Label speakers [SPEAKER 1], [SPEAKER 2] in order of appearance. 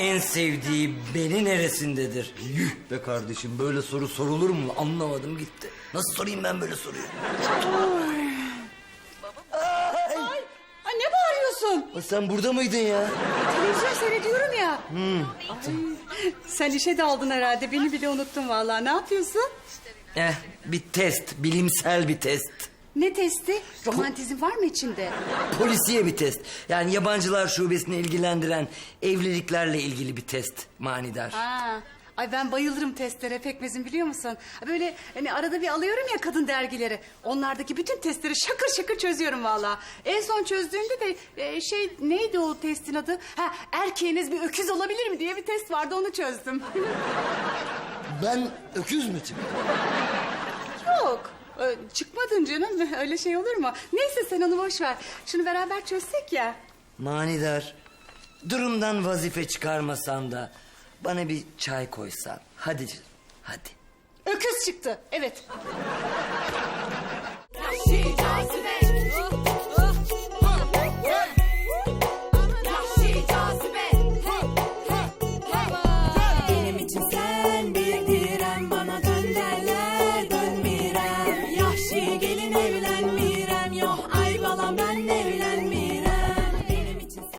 [SPEAKER 1] en sevdiği beni neresindedir? Yuh be kardeşim böyle soru sorulur mu? Anlamadım gitti. Nasıl sorayım ben böyle soruyu?
[SPEAKER 2] Ay, ay ne bağırıyorsun?
[SPEAKER 1] Aa, Sen burada mıydın ya?
[SPEAKER 2] Televizyon seyrediyorum ya. Ay, sen işe daldın herhalde. Beni bile unuttun vallahi. Ne yapıyorsun?
[SPEAKER 1] Eh bir test, bilimsel bir test.
[SPEAKER 2] Ne testi? Romantizm var mı içinde?
[SPEAKER 1] Polisiye bir test. Yani yabancılar şubesini ilgilendiren evliliklerle ilgili bir test manidar.
[SPEAKER 2] Ha. Ay ben bayılırım testlere pekmezin biliyor musun? Böyle hani arada bir alıyorum ya kadın dergileri. Onlardaki bütün testleri şakır şakır çözüyorum vallahi. En son çözdüğümde de e, şey neydi o testin adı? Ha erkeğiniz bir öküz olabilir mi diye bir test vardı onu çözdüm.
[SPEAKER 1] Ben öküz mü?
[SPEAKER 2] Yok. Çıkmadın canım. Öyle şey olur mu? Neyse sen onu boş ver. Şunu beraber çözsek ya.
[SPEAKER 1] Manidar. Durumdan vazife çıkarmasan da bana bir çay koysan. Hadi canım, hadi.
[SPEAKER 2] Öküz çıktı. Evet. evlenmirem yok. Ay balam ben ne